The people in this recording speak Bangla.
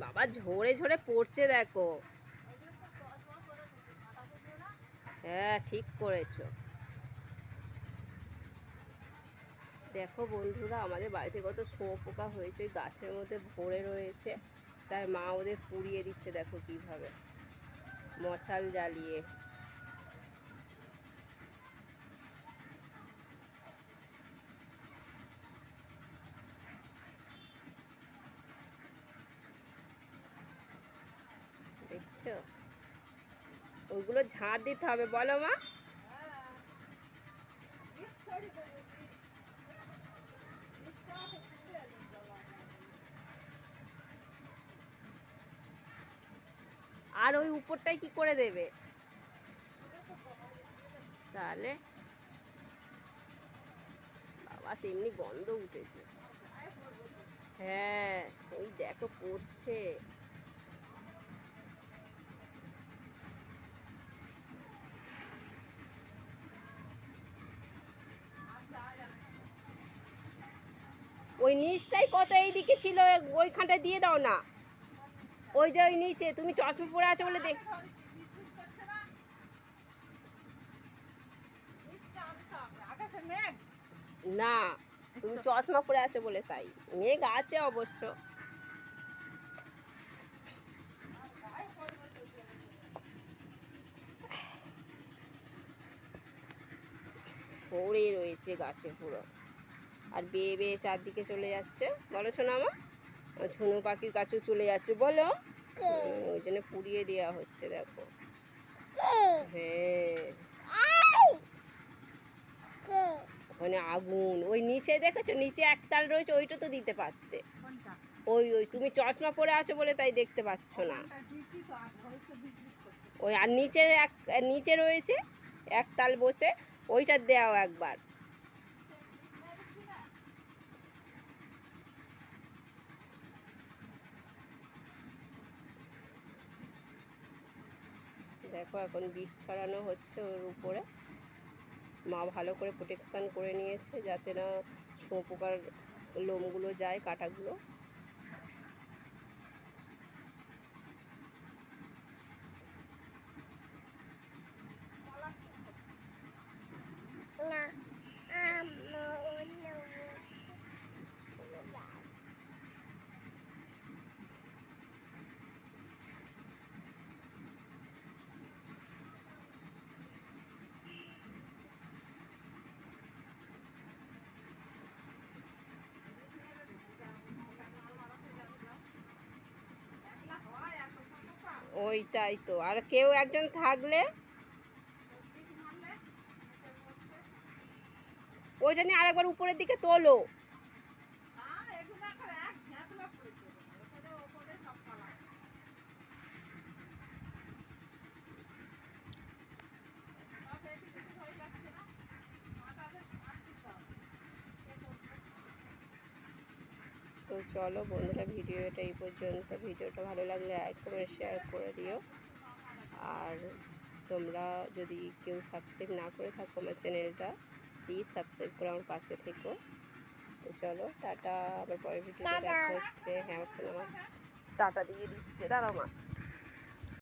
বাবা ঝরে ঝরে পড়ছে দেখো। হ্যাঁ ঠিক করেছ। দেখো বন্ধুরা, আমাদের বাড়িতে কত পোকা হয়েছে গাছের মধ্যে ভরে রয়েছে। তাই মা ওদের পুড়িয়ে দিচ্ছে, দেখো কীভাবে। মশাল জ্বালিয়ে। দেখছ? ওইগুলো ঝাড় দিতে হবে, বলো মা। আর ওই উপরটাই কি করে দেবে? তাহলে বাবা তেমনি গন্ধ উঠেছে। হ্যাঁ ওই দেখো পড়ছে। ওই নিচটাই কত এইদিকে ছিল, ওইখানটা দিয়ে দাও না। ওই যে ওই নিচে, তুমি চশমা পরে আছো বলে দেখ। না, তুমি চশমা পরে আছো বলে তাই। মেঘ আছে অবশ্য। পড়ে রয়েছে গাছে পুরো। আর বেয়ে বেয়ে চারদিকে চলে যাচ্ছে। বলো শোনা আমার ঝুনু পাখির কাছেও চলে যাচ্ছে বলো। ওই জন্য পুড়িয়ে দেওয়া হচ্ছে দেখো। হ্যাঁ ওখানে আগুন ওই নিচে দেখেছ? নিচে এক তাল রয়েছে ওইটা তো দিতে পারতে। ওই ওই তুমি চশমা পরে আছো বলে তাই দেখতে পাচ্ছ না। ওই আর নিচে এক নিচে রয়েছে এক তাল বসে ওইটা দেও একবার। দেখো, এখন বিষ ছড়ানো হচ্ছে ওর উপরে। মা ভালো করে প্রোটেকশান করে নিয়েছে যাতে না শুঁয়োপোকার লোমগুলো যায়, কাঁটাগুলো। ওইটাই তো। আর কেউ একজন থাকলে? ওইটা নিয়ে আরেকবার উপরের দিকে তোলো। তো চলো বন্ধুরা ভিডিওটা এই পর্যন্ত। ভিডিওটা ভালো লাগলে লাইক করে শেয়ার করে দিও। আর তোমরা যদি কেউ সাবস্ক্রাইব না করে থাকো আমার চ্যানেলটা প্লিজ সাবস্ক্রাইব করে আমার পাশে থেকো। তো চলো টাটা। আবার পরের ভিডিও দেখা হচ্ছে। হ্যাঁ আমার টাটা দিয়ে দিচ্ছে। দাঁড়াও মা।